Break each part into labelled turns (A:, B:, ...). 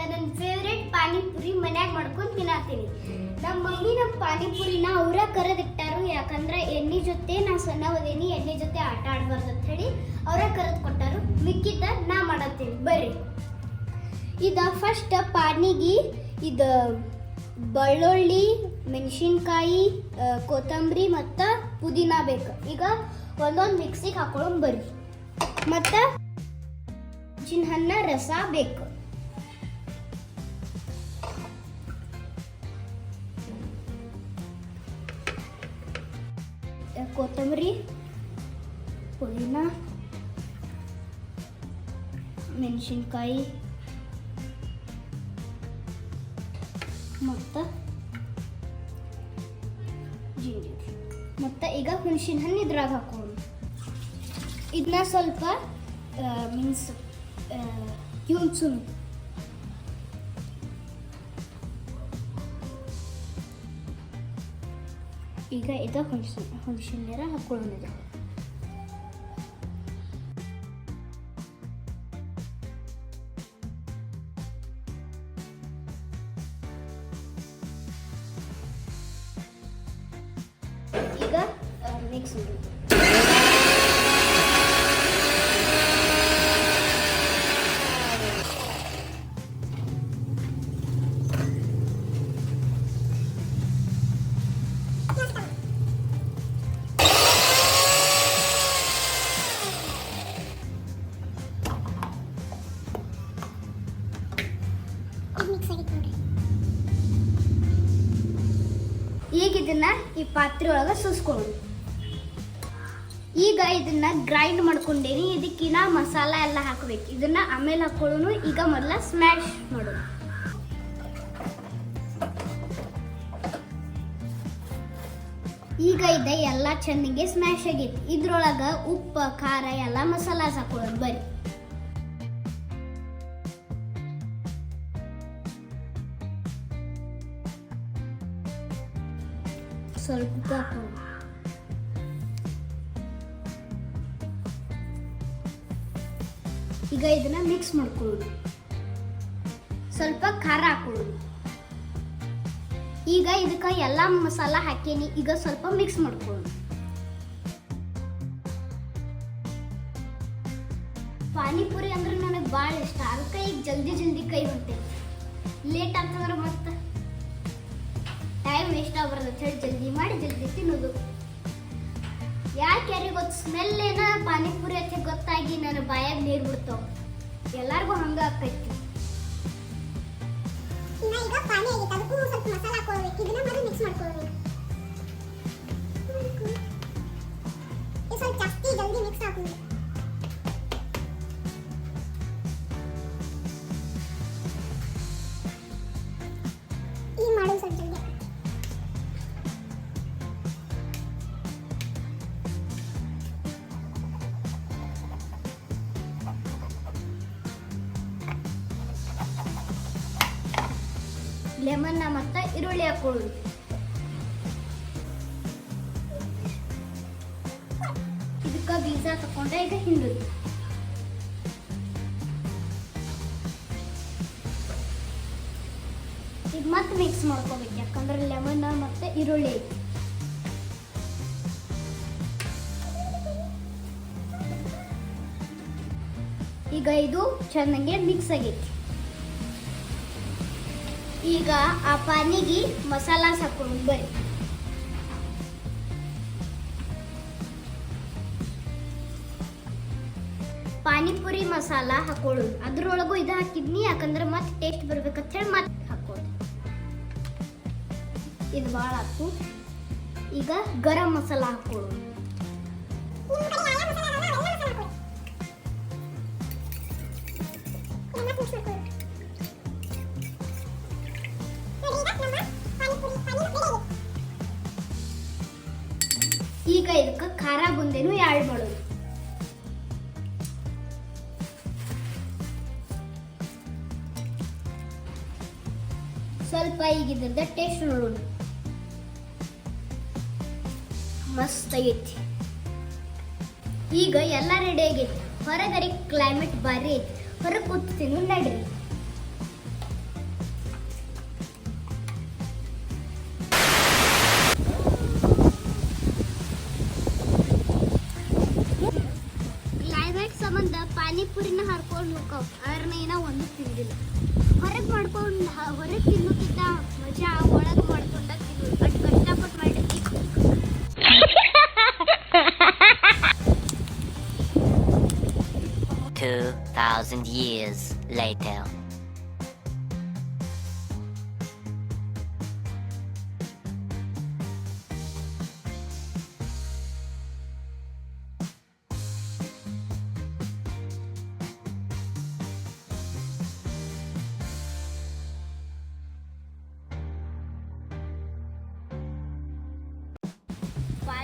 A: ನನ್ನ ಫೇವ್ರೆಟ್ ಪಾನಿಪುರಿ ಮನ್ಯಾಗ ಮಾಡ್ಕೊಂಡು ತಿನ್ನತ್ತೀನಿ. ನಮ್ಮ ಮಮ್ಮಿ ನಮ್ಮ ಪಾನಿಪುರಿನ ಅವರ ಕರೆದಿಟ್ಟಾರು ಯಾಕಂದ್ರೆ ಎಣ್ಣೆ ಜೊತೆ ನಾ ಸಣ್ಣ ಓದೇನಿ ಎಣ್ಣೆ ಜೊತೆ ಆಟ ಆಡಬಾರ್ದು ಅಂತ ಹೇಳಿ ಅವರ ಕರೆದು ಕೊಟ್ಟಾರು. ಮಿಕ್ಕಿದ ನಾ ಮಾಡತ್ತೀನಿ. ಬರ್ರಿ. ಇದ ಫಸ್ಟ್ ಪಾನಿಗೆ ಇದು ಬೆಳ್ಳುಳ್ಳಿ, ಮೆಣಸಿನ್ಕಾಯಿ ಕೊತ್ತಂಬರಿ ಮತ್ತು ಪುದೀನ ಬೇಕು. ಈಗ ಒಂದೊಂದು ಮಿಕ್ಸಿಗೆ ಹಾಕೊಳ್ಳೋಣ ಬರ್ರಿ. ಮತ್ತು ಚಿನ್ನನ್ನ ರಸ ಬೇಕು. ಕೊತ್ತಂಬರಿ, ಪುದೀನ, ಮೆಣಸಿನ್ಕಾಯಿ, ಮತ್ತು ಜೀರಿಗೆ ಮತ್ತು ಈಗ ಹುಣಸಿನ ಹಣ್ಣು ಇದ್ರಾಗ ಹಾಕೋಣ. ಇದನ್ನ ಸ್ವಲ್ಪ ಮೀನ್ಸ್ ಯೂನ್ಸುನು ಈಗ ಇದು ಹುಣಸಿನ ಹುಣಸಿನ ನೀರ ಹಾಕೊಳ್ಳೋಣ ಈಗ ಇದನ್ನ ಈ ಪಾತ್ರೆ ಒಳಗೆ ಸುಸ್ಕೊಳ್ಳೋಣ ಈಗ ಇದನ್ನ ಗ್ರೈಂಡ್ ಮಾಡ್ಕೊಂಡೇನಿ. ಇದಕ್ಕಿನ ಮಸಾಲ ಎಲ್ಲ ಹಾಕಬೇಕು. ಇದನ್ನ ಆಮೇಲೆ ಹಾಕೊಳ್ಳೋನು. ಈಗ ಮೊದಲ ಸ್ಮ್ಯಾಶ್ ಮಾಡೋಣ ಈಗ ಇದೆ ಎಲ್ಲ ಚೆನ್ನಾಗಿ ಸ್ಮ್ಯಾಶ್ ಆಗೈತಿ ಇದ್ರೊಳಗ ಉಪ್ಪು, ಖಾರ ಎಲ್ಲ ಮಸಾಲಾಸ್ ಹಾಕೊಳ್ಳೋಣ ಬರ್ರಿ ಸ್ವಲ್ಪ ಹಾಕೊಳ್ಳೋಣ ಈಗ ಇದನ್ನ ಮಿಕ್ಸ್ ಮಾಡ್ಕೊಳ್ಳೋದು. ಸ್ವಲ್ಪ ಖಾರ ಹಾಕೊಳ್ಳೋದು. ಈಗ ಇದಕ್ಕೆ ಎಲ್ಲ ಮಸಾಲ ಹಾಕೀನಿ, ಈಗ ಸ್ವಲ್ಪ ಮಿಕ್ಸ್ ಮಾಡ್ಕೊಳ್ಳೋದು. ಪಾನಿಪುರಿ ಅಂದ್ರೆ ನನಗೆ ಭಾಳ ಇಷ್ಟ. ಅದಕ್ಕೆ ಈಗ ಜಲ್ದಿ ಜಲ್ದಿ ಕೈ ಹೊಂಟೆ ಲೇಟ್ ಆಗ್ತಂದ್ರೆ ಮತ್ತೆ? ಟೈಮ್ ವೇಸ್ಟ್ ಆಗ್ಬಾರ್ದು ಅಂತ ಹೇಳಿ ಜಲ್ದಿ ಮಾಡಿ, ಜಲ್ದಿ ತಿನ್ನೋದು. ಯಾಕೆ ಗೊತ್ತು ಸ್ಮೆಲ್ ಏನ ಪಾನಿಪುರಿ ಅಂತ ಗೊತ್ತಾಗಿ ನನ್ನ ಬಾಯಾಗ ನೀರು ಬಿಡ್ತಾವ. ಎಲ್ಲಾರ್ಗು ಹಂಗ ಆಕೈತಿ
B: ಸ್ವಲ್ಪ ಮಸಾಲ
A: ಲೆಮನ್ನ ಮತ್ತು ಈರುಳ್ಳಿ ಹಾಕೊಳ್ಳೋದು. ಇದಕ್ಕೆ ಬೀಜ ತಕೊಂಡೆ, ಈಗ ಹಿಂಡುದು. ಈಗ ಮತ್ತೆ ಮಿಕ್ಸ್ ಮಾಡ್ಕೋಬೇಕು, ಯಾಕಂದ್ರೆ ಲೆಮನ್ ಮತ್ತೆ ಈರುಳ್ಳಿ. ಐತಿ ಈಗ ಇದು ಚೆನ್ನಾಗಿ ಮಿಕ್ಸ್ ಆಗೈತಿ. ಈಗ ಆ ಪಾನಿಗೆ ಮಸಾಲ ಸಾಕೊಂಡು ಬರ್ರಿ. ಪಾನಿಪುರಿ ಮಸಾಲ ಹಾಕೊಳ್ಳೋದು. ಅದ್ರೊಳಗೂ ಇದು ಹಾಕಿದ್ನಿ, ಯಾಕಂದ್ರೆ ಮತ್ತೆ ಟೇಸ್ಟ್ ಬರ್ಬೇಕಂತ ಹೇಳಿ ಮತ್ತೆ ಹಾಕೋದು. ಇದು ಭಾಳ ಹಾಕು ಈಗ ಗರಂ ಮಸಾಲ ಹಾಕೊಳ್ಳೋದು.
B: ಈಗ
A: ಇದಕ್ಕೆ ಖಾರ ಬುಂದಿನೂ ಎರಡು ಮಾಡೋದು. ಸ್ವಲ್ಪ ಈಗ ಇದ್ರದ ಟೇಸ್ಟ್ ನೋಡೋಣ. ಮಸ್ತ್ ಆಗೈತಿ. ಈಗ ಎಲ್ಲ ರೆಡಿ ಆಗೈತಿ. ಹೊರಗಡೆ ಕ್ಲೈಮೇಟ್ ಭಾರಿ ಐತಿ. ಹೊರಗೆ ಕೂತು ತಿನ್ನು ನಡ್ರಿ. ತಿಳ್ಕೊ ಆದ್ರೆ ಏನ ಒಂದು ತಿಂದಿಲ್ಲ ಹೊರಗೆ ಮಾಡ್ಕೊಂಡು ಹೊರಗೆ ತಿನ್ನೋಕ್ಕಿಂತ ಮಜಾ ಒಳಗೆ ಮಾಡ್ಕೊಂಡ ತಿನ್ನು ಅಷ್ಟು ಕಷ್ಟಪಟ್ಟು ಮಾಡಿರ್ತಿ
C: Two thousand years later.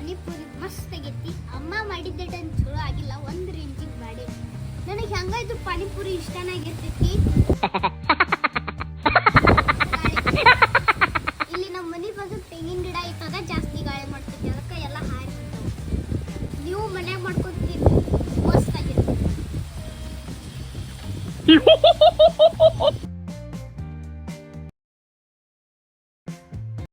A: Panipuri ಮಸ್ತ್ ಆಗೈತಿ ಅಮ್ಮ ಮಾಡಿದ್ದ ಟೈಮ್ ಚಲೋ ಆಗಿಲ್ಲ, ಒಂದು ರೇಂಜಿಗೆ ಮಾಡಿ. ನನಗೆ ಹೆಂಗಾಯ್ತು ಪಾನಿಪುರಿ ಇಷ್ಟನಾಗಿರ್ತೈತಿ